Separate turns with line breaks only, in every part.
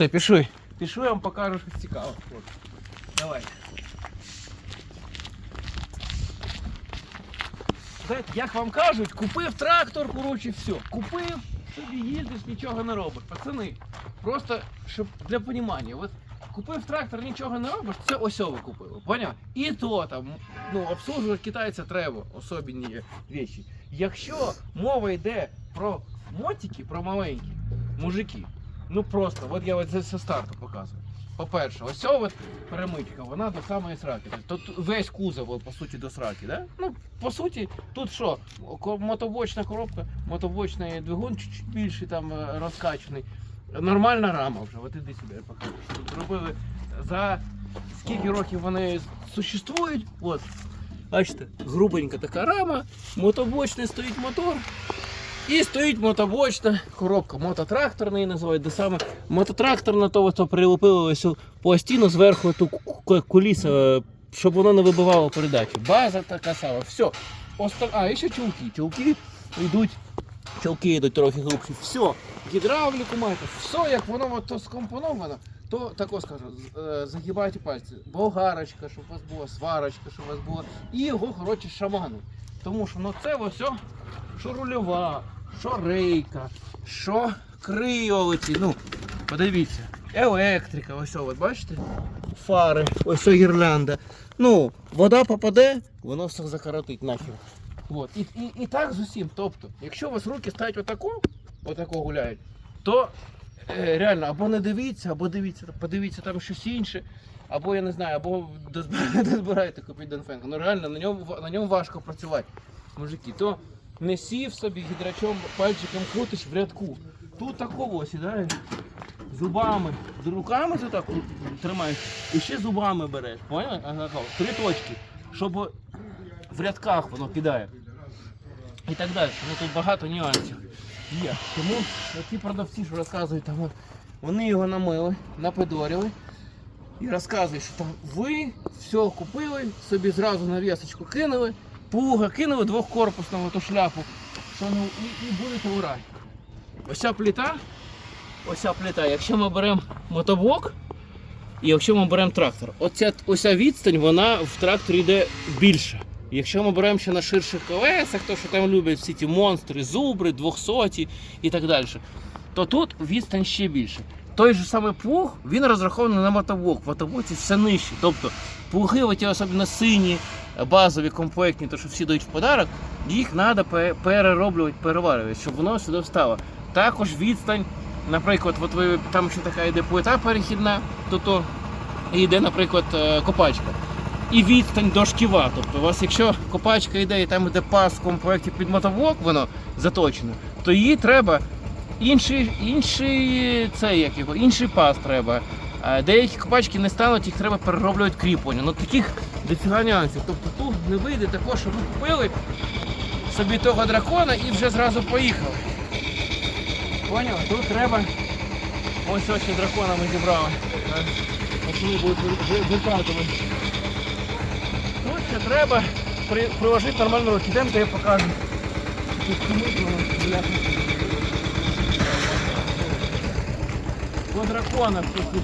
Та, Пішли. Пішли, я вам покажу щось цікаве. Давай. Як вам кажуть, купив трактор, коротше, все. Купив, собі їздиш, нічого не робиш. Пацани, просто щоб для понімання, от купив трактор, нічого не робиш, це ви купили. Поняв? І то там, ну, обслужувати китайця треба, особливі речі. Якщо мова йде про мотики, про маленькі, мужики, ну просто, от я це зі старту показую. По-перше, ось ця от перемичка, вона до самої сраки. Тут весь кузов, по суті, до сраки. Да? Ну, по суті, тут що? Мотобочна коробка, мотобочний двигун чуть-чуть більший, там е, розкачаний. Нормальна рама вже, от іди сюди, покажу. Зробили за скільки років вони существують. От. Бачите, грубенька така рама, мотобочний стоїть мотор. І стоїть мотобочна коробка, мототракторний називають, де саме мототракторна, то то прилепили ось цю пластину зверху ту ку- ку- куліса, е, щоб воно не вибивало передачу. База така сама, все. Оста... А, і ще чулки. Чулки йдуть, чулки йдуть трохи глибші. Все, гідравліку маєте, все, як воно от то скомпоновано, то тако скажу, е, загибайте пальці. Болгарочка, щоб у вас була, сварочка, щоб у вас була. І його, коротше, шамани. Тому що ну це о, що рульова, що рейка, що крийовиці. Ну, подивіться, електрика, ось, о, от бачите? Фари, ось о, гірлянда. Ну, вода попаде, воно все закоротить нахер. От. І, і, і так з усім. Тобто, якщо у вас руки стають отако, отако гуляють, то е, реально або не дивіться, або дивіться, подивіться там щось інше. Або я не знаю, або дозбираєте, дозбираєте купити Донфенко. Ну реально на ньому на ньому важко працювати, мужики. То не сів собі гідрачом пальчиком крутиш в рядку. Тут такого сідає зубами. Руками ти так тримаєш і ще зубами береш. Ага. Три точки. Щоб в рядках воно кидає. І так далі. Ну тут багато нюансів є. Тому ті продавці, що розказують, там, вони його намили, напидорили. І розказує, що там ви все купили, собі зразу на вісочку кинули, плуга кинули двохкорпусну ту шляпу, що ну і, і будете в рай. Ось ця плита, ось ця плита, якщо ми беремо мотоблок, і якщо ми беремо трактор, оця, оця відстань, вона в тракторі йде більше. Якщо ми беремо ще на ширших колесах, то що там люблять всі ті монстри, зубри, двохсоті і так далі, то тут відстань ще більше. Той же самий плуг, він розрахований на мотоблок. В мотоблоці все нижче. Тобто плуги, оті особливо сині, базові, комплектні, то що всі дають в подарок, їх треба перероблювати, переварювати, щоб воно сюди встало. Також відстань, наприклад, от ви там ще така йде плита перехідна, то то йде, наприклад, е, копачка. І відстань до шківа. Тобто, у вас, якщо копачка йде і там йде пас в комплекті під мотоблок, воно заточено, то її треба інший, інший цей, як його, інший пас треба. Деякі копачки не стануть, їх треба перероблювати кріплення. Ну таких дофіга нюансів. Тобто тут не вийде також, що ви купили собі того дракона і вже зразу поїхали. Поняв? Тут треба. Ось ось дракона ми зібрали. Пацани будуть ви- ви- Тут ще треба при, приложити нормальну руку. Йдемте я покажу. Тут. По драконах тут.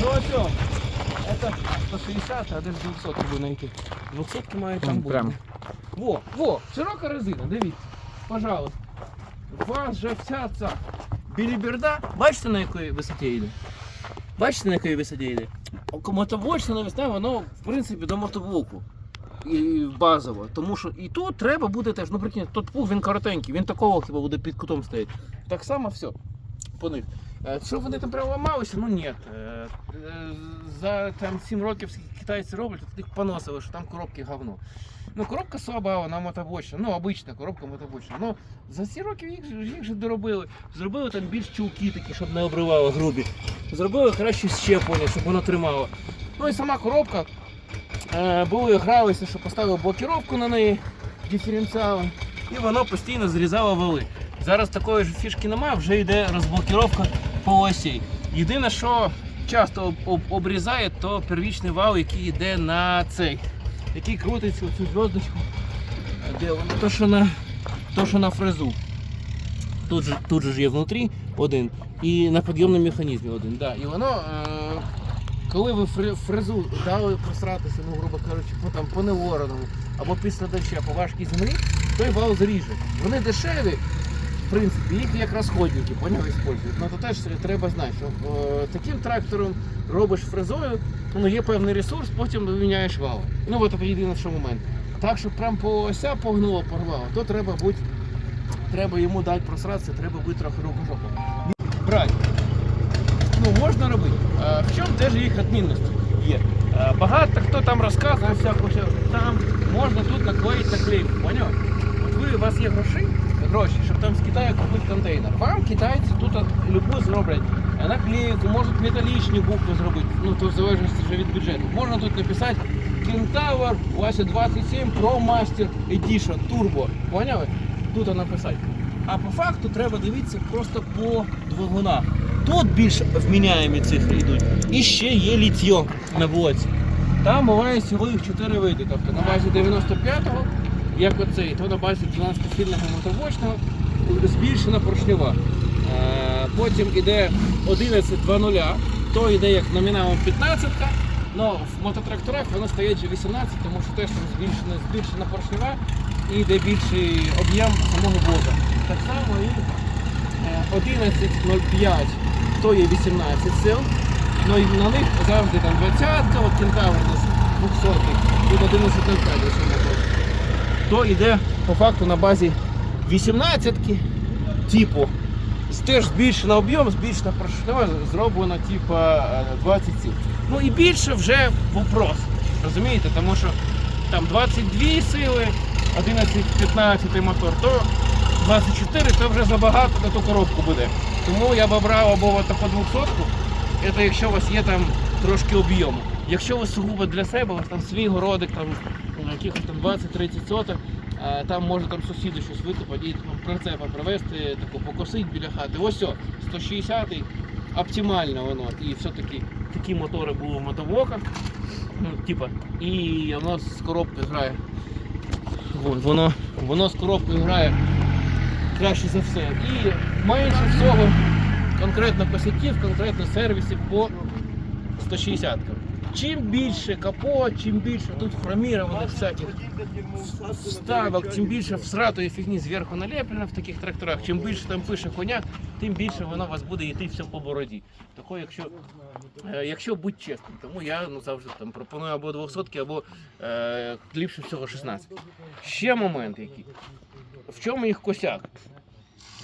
Ну а все. Это 160, а де ж 200 треба знайти. 200 має там бути.
прям.
Во, во, широка резина, дивіться. Пожалуйста. У вас же вся ця біліберда. Бачите на якій висоті йде? Бачите на якій висоті йде? Мотоблочна навісна, воно в принципі до мотоблоку. І базово. Тому що і тут треба буде теж, ну прикинь, тут пух він коротенький, він такого хіба буде під кутом стояти. Так само все по них. Е, Що вони там прямо ламалися? Ну ні. Е, е, За там 7 років китайці роблять, от їх поносили, що там коробки говно. Ну, коробка слаба, вона мотобочна, ну, обична коробка мотобочна. Ну, за ці роки їх, їх же доробили. Зробили там більш чулки такі, щоб не обривало грубі. Зробили краще щеплення, щоб воно тримало. Ну і сама коробка. Е, були гралися, що поставили блокіровку на неї, диференціали, і воно постійно зрізало вали. Зараз такої ж фішки немає, вже йде розблокіровка по. Єдине, що часто об- об- обрізає, то первічний вал, який йде на цей, який крутиться в цю зв'язочку. Де воно? То, що на, то, що на фрезу. Тут же, тут же є внутрі один. І на підйомному механізмі один. Да. І воно, е, коли ви фрезу дали просратися, ну, грубо кажучи, по, там, по невороному, або після доща по важкій землі, той вал зріже. Вони дешеві, в принципі, їх як розходники, поняв, використовують. Ну то теж треба знати, що е, таким трактором робиш фрезою, ну є певний ресурс, потім міняєш вал. Ну от це єдиний що момент. Так, щоб прям по ося погнуло, порвало, то треба бути, треба йому дати просратися, треба бути трохи рукожопом. Брать. Ну, можна робити. А в чому теж їх відмінності є? А, багато хто там розказує всяку. Там можна тут наклеїти наклейку, поняв? От ви, у вас є гроші, гроші, там з Китаю купити контейнер. Вам китайці тут любу зроблять наклейку, можуть металічні букви зробити, ну то в залежності вже від бюджету. Можна тут написати Кентавр Вася 27 Pro Master Edition Turbo. Поняли? Тут написати. А по факту треба дивитися просто по двигунах. Тут більш вміняємі цифри йдуть. І ще є літьо на блоці. Там буває їх 4 види. Тобто на базі 95-го, як оцей, то на базі 12-сильного мотобочного збільшена поршнева. Е, Потім іде 11.2.0, то йде як номіналом 15-ка, але в мототракторах воно стає вже 18, тому що теж там збільшена, збільшена поршнева і йде більший об'єм самого блока. Так само і е, 11.05 то є 18 сил. Ну і на них завжди там 20, от кентавр у нас 200, тут 11.05 лише мотор. То йде по факту на базі 18 типу. Теж збільшена об'єм, збільшена поршнева, зроблено типу е, 20 сил. Ну і більше вже вопрос. Розумієте? Тому що там 22 сили, 11-15 мотор, то 24 це вже забагато на ту коробку буде. Тому я б брав або таку 200 це якщо у вас є там трошки об'єму. Якщо ви сугубо для себе, у вас там свій городик, там якихось там 20-30 соток, там може там сусіди щось викопати і ну, прицепа привезти, таку покосить біля хати. Ось о, 160-й, оптимально воно. І все-таки такі мотори були в мотоблоках. Ну, типа, і воно з коробкою грає. Вон, Воно, воно з коробкою грає краще за все. І менше всього конкретно косяків, конкретно сервісів по 160 Чим більше капо, чим більше тут хромірованих всяких вставок, чим більше всратої фігні зверху налеплено в таких тракторах, чим більше там пише коняк, тим більше воно вас буде йти все по бороді. Тако, якщо, е, якщо бути чесним, тому я ну, завжди там пропоную або 200, або е, ліпше всього 16. Ще момент який. В чому їх косяк?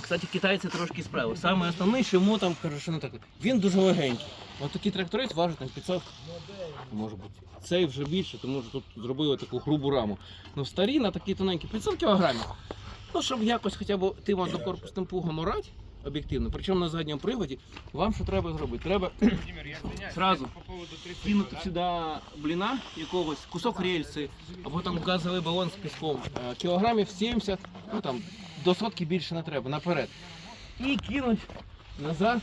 Кстати, китайці трошки справили. Саме основне, що йому там що не так. Він дуже легенький. Ось такий тракторець важить там 500, може бути. Цей вже більше, тому що тут зробили таку грубу раму. Ну старі на такі тоненькі 500 кілограмів. Ну, щоб якось хоча б тим однокорпусним пугом орати, об'єктивно, причому на задньому приводі, вам що треба зробити? Треба
Владимир, я извиняюсь,
Сразу.
по поводу 30
кинути сюди бліна якогось, кусок рельси, або там газовий балон з піском, е, кілограмів 70, ну там до сотки більше не треба, наперед. І кинуть назад.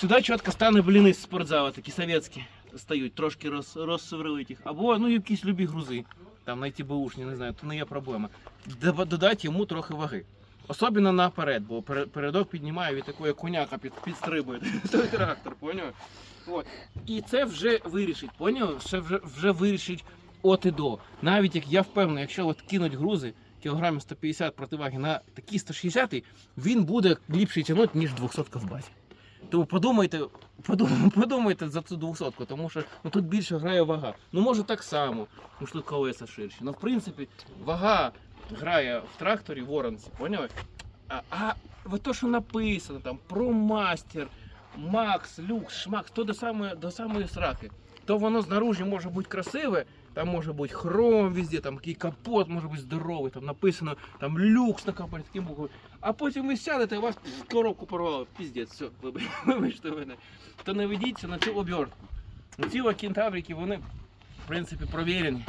Сюди чітко стане бліни з спортзалу, такі совєтські стають, трошки роз, розсверлить їх. Або ну якісь любі грузи, там знайти бушні, не знаю, то не є проблема. Дода- Додати йому трохи ваги. Особливо наперед, бо передок піднімає від такої коняка під, підстрибує той трактор, поняв? І це вже вирішить, поняв? Це вже, вже вирішить от і до. Навіть як я впевнений, якщо от кинуть грузи кілограмів 150 противаги на такі 160, він буде ліпше тягнути, ніж 200 в базі. Тому подумайте, подумайте, подумайте за цю 200, тому що ну, тут більше грає вага. Ну може так само, тому що тут колеса ширші. Ну в принципі, вага грає в тракторі в оранці, поняли? А, а от то, що написано там про мастер, Макс, люкс, шмакс, то до самої, до самої сраки. То воно знаружі може бути красиве, там може бути хром везде, там який капот може бути здоровий, там написано там люкс на капоті таким буквою. А потім ви сядете, і у вас коробку порвало, піздець, все, вибач- вибачте мене. То не ведіться на цю обертку. Ці кентаврики, вони, в принципі, провірені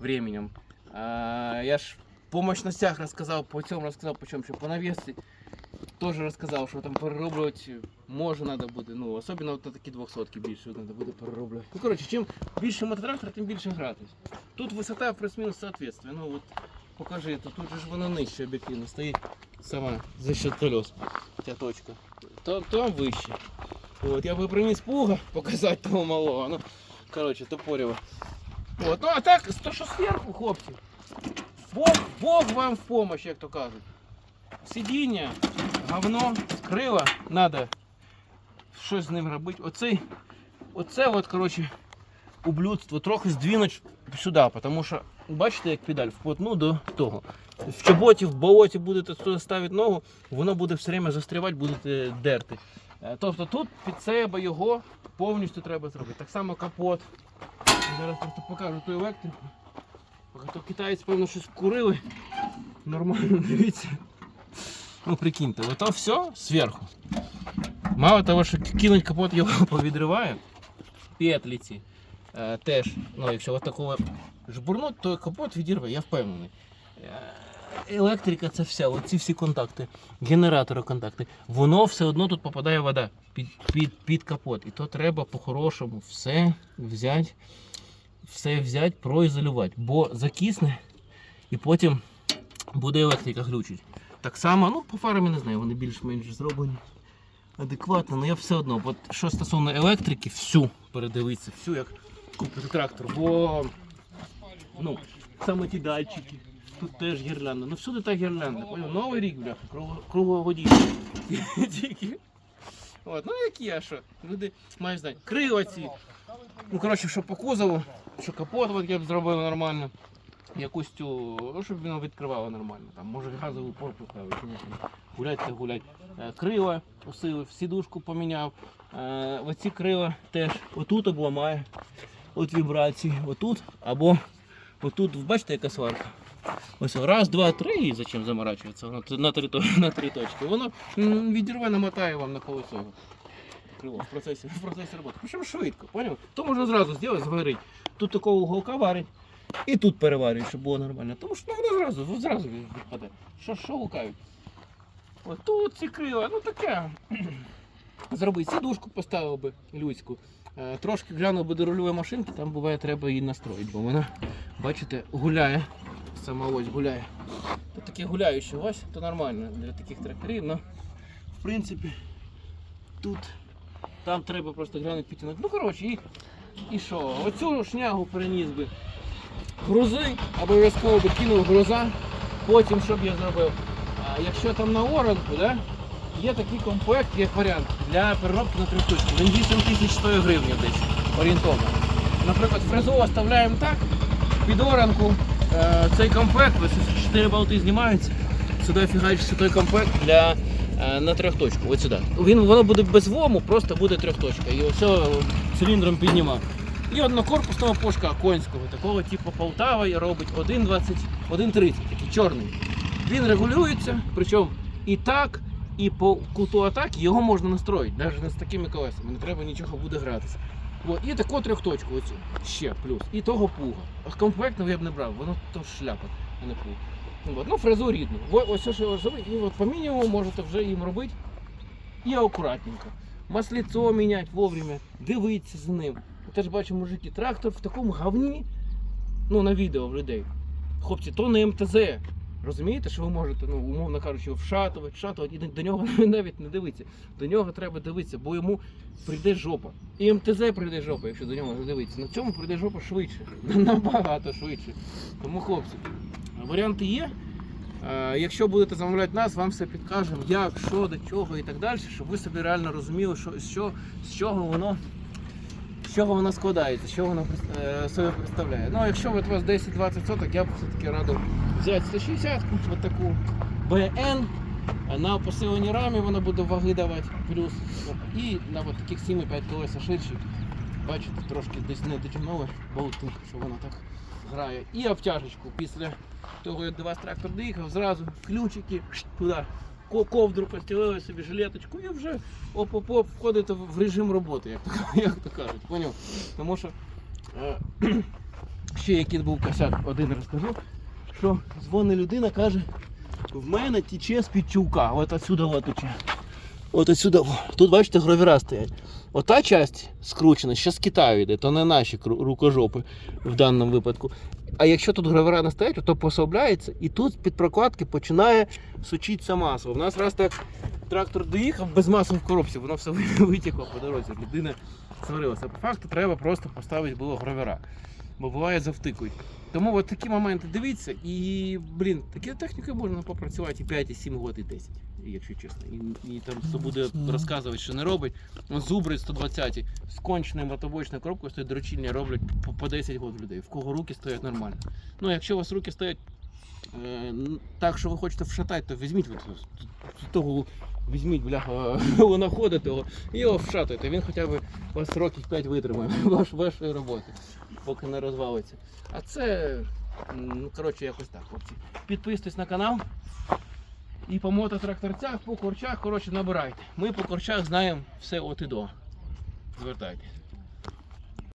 временем. А, я ж по мощностях розказав, по цьому розказав, по чому ще по навісці. Теж розказав, що там перероблювати може треба буде. Ну, особливо от на такі 200 більше треба буде перероблювати. Ну, коротше, чим більше мототрактор, тим більше гратись. Тут висота плюс-мінус соответствие. Ну, от покажи, то тут же ж воно нижче об'єктивно стоїть сама за счет колес. Ця точка. Там, там вище. От, я би приніс пуга показати того малого. Ну, коротше, топорєво. От, ну а так, то що зверху, хлопці. Бог, Бог вам в помощь, як то кажуть. Сидіння, говно, крила, треба щось з ним робити. Оцей, оце от, коротше, ублюдство трохи здвинуть сюди, тому що бачите, як педаль вплотну до того. В чоботі, в болоті будете ставити ногу, воно буде все время застрівати, будете дерти. Е, Тобто тут під себе його повністю треба зробити. Так само капот. Зараз просто покажу ту електрику. То китайці, певно, щось курили. Нормально, дивіться. Ну, прикиньте, ото все зверху. Мало того, що кинуть капот його повідриває, петлі е, теж, ну, якщо от такого жбурнуть, то капот відірве, я впевнений. Е, Електрика це все, оці всі контакти, генератори контакти, воно все одно тут попадає вода під, під, під капот. І то треба по-хорошому все взяти, все взяти, проізолювати, бо закисне і потім буде електрика глючить. Так само, ну, по фарам я не знаю, вони більш-менш зроблені адекватно, але я все одно, от що стосовно електрики, всю передивитися, всю як купити трактор, бо ну, саме ті датчики, тут теж гірлянда, ну всюди та гірлянда, поняв? Новий рік, бляха, кругло- круглогодічний. Тільки. От, ну які я що, люди мають знати. Крила ці. Ну, коротше, що по кузову, що капот от я б зробив нормально. Якусь цю, ну, щоб воно відкривало нормально. Там, може газову порпу ставити, гулять та гулять. Е, Крила усилив, сідушку поміняв. Е, Оці крила теж отут обламає. От вібрації, отут або отут, бачите, яка сварка. Ось раз, два, три, і зачем заморачуватися? На три, на три точки. Воно відірве, намотає вам на колесо. Крило в процесі, в процесі роботи. Причому швидко, поняв? То можна зразу зробити, зварити. Тут такого уголка варить. І тут переварюють, щоб було нормально. Тому що ну, воно зразу, зразу відпаде. Що, що гукають? От тут ці крила, ну таке. Зроби сідушку поставив би людську. Е, Трошки глянув би до рульової машинки, там буває треба її настроїти, бо вона, бачите, гуляє. Сама ось гуляє. То таке гуляюче ось, то нормально для таких тракторів, але в принципі тут там треба просто глянути підтягнути. Ну коротше, і, і що? Оцю шнягу переніс би грузи, обов'язково би кинув груза, потім що б я зробив. А якщо там на оранку, да, є такий комплект, як варіант для переробки на трьохточку. Він 8100 гривень десь орієнтовно. Наприклад, фрезу оставляємо так, під оранку е, цей комплект, ось 4 болти знімаються, сюди фігачиться той комплект для на трьохточку. Ось сюди. Він, воно буде без вому, просто буде трьохточка. І все циліндром піднімав. І однокорпусного пошка конського, такого типу Полтава і робить 1,20, 1,30, такий чорний. Він регулюється, причому і так, і по куту атаки його можна настроїти, навіть з такими колесами, не треба нічого буде гратися. От, і таку трьохточку оцю, ще плюс. І того пуга. А комплектного я б не брав, воно то шляпа, а не пуга. От, ну, фрезу рідну. Во- Ось що важливо, і от по мінімуму можете вже їм робити. І акуратненько. Масліцо міняти вовремя, дивитися з ним. Теж бачу, мужики, трактор в такому говні, ну на відео в людей. Хлопці, то не МТЗ. Розумієте, що ви можете, ну, умовно кажучи, вшатувати, вшатувати, і до нього навіть не дивитися. До нього треба дивитися, бо йому прийде жопа. І МТЗ прийде жопа, якщо до нього не дивитися. На цьому прийде жопа швидше. Набагато швидше. Тому, хлопці, варіанти є. Е, Якщо будете замовляти нас, вам все підкажемо, як, що, до чого і так далі, щоб ви собі реально розуміли, що, що, з чого воно. З чого воно складається, що воно е, себе представляє. Ну, якщо от у вас 10-20 соток, я б все-таки радив взяти 160 от таку БН. На посиленій рамі вона буде ваги давати плюс. І на от таких 7,5 колеса ширші. Бачите, трошки десь не дотягнули болти, що вона так грає. І обтяжечку після того, як до вас трактор доїхав, зразу ключики туди. Ковдру постілили собі жилеточку і вже оп-оп-оп входите в режим роботи, як то, як то кажуть. Поняв? Тому що е, ще який був косяк, один розкажу, що дзвонить людина, каже, в мене тече з-під чулка, от отсюда от тече. От отсюда, тут бачите, гравіра стоять. Ота часть скручена, ще з Китаю йде, то не наші рукожопи в даному випадку. А якщо тут гравера не стоять, то пособляється, і тут з-під прокладки починає сучитися масло. У нас раз так трактор доїхав без масла в коробці, воно все витікло по дорозі. Людина сварилася. По факту треба просто поставити було гравера. Бо буває завтикують. Тому от такі моменти дивіться, і блін, такі техніки можна попрацювати і 5, і 7 років, і 10, якщо чесно. І, і там хто буде розказувати, що не робить. Ну, зубри 120-ті з конченою мотобочною коробкою стоять доручільні роблять по, по 10 років людей. В кого руки стоять нормально. Ну, якщо у вас руки стоять е, так, що ви хочете вшатати, то візьміть от, того. Візьміть, бляха, лунохода того і його вшатуйте. Він хоча б вас років 5 витримає ваш, вашої роботи, поки не розвалиться. А це, ну, коротше, якось так, хлопці. Підписуйтесь на канал. І по мототракторцях, по корчах, коротше, набирайте. Ми по корчах знаємо все от і до. Звертайтесь.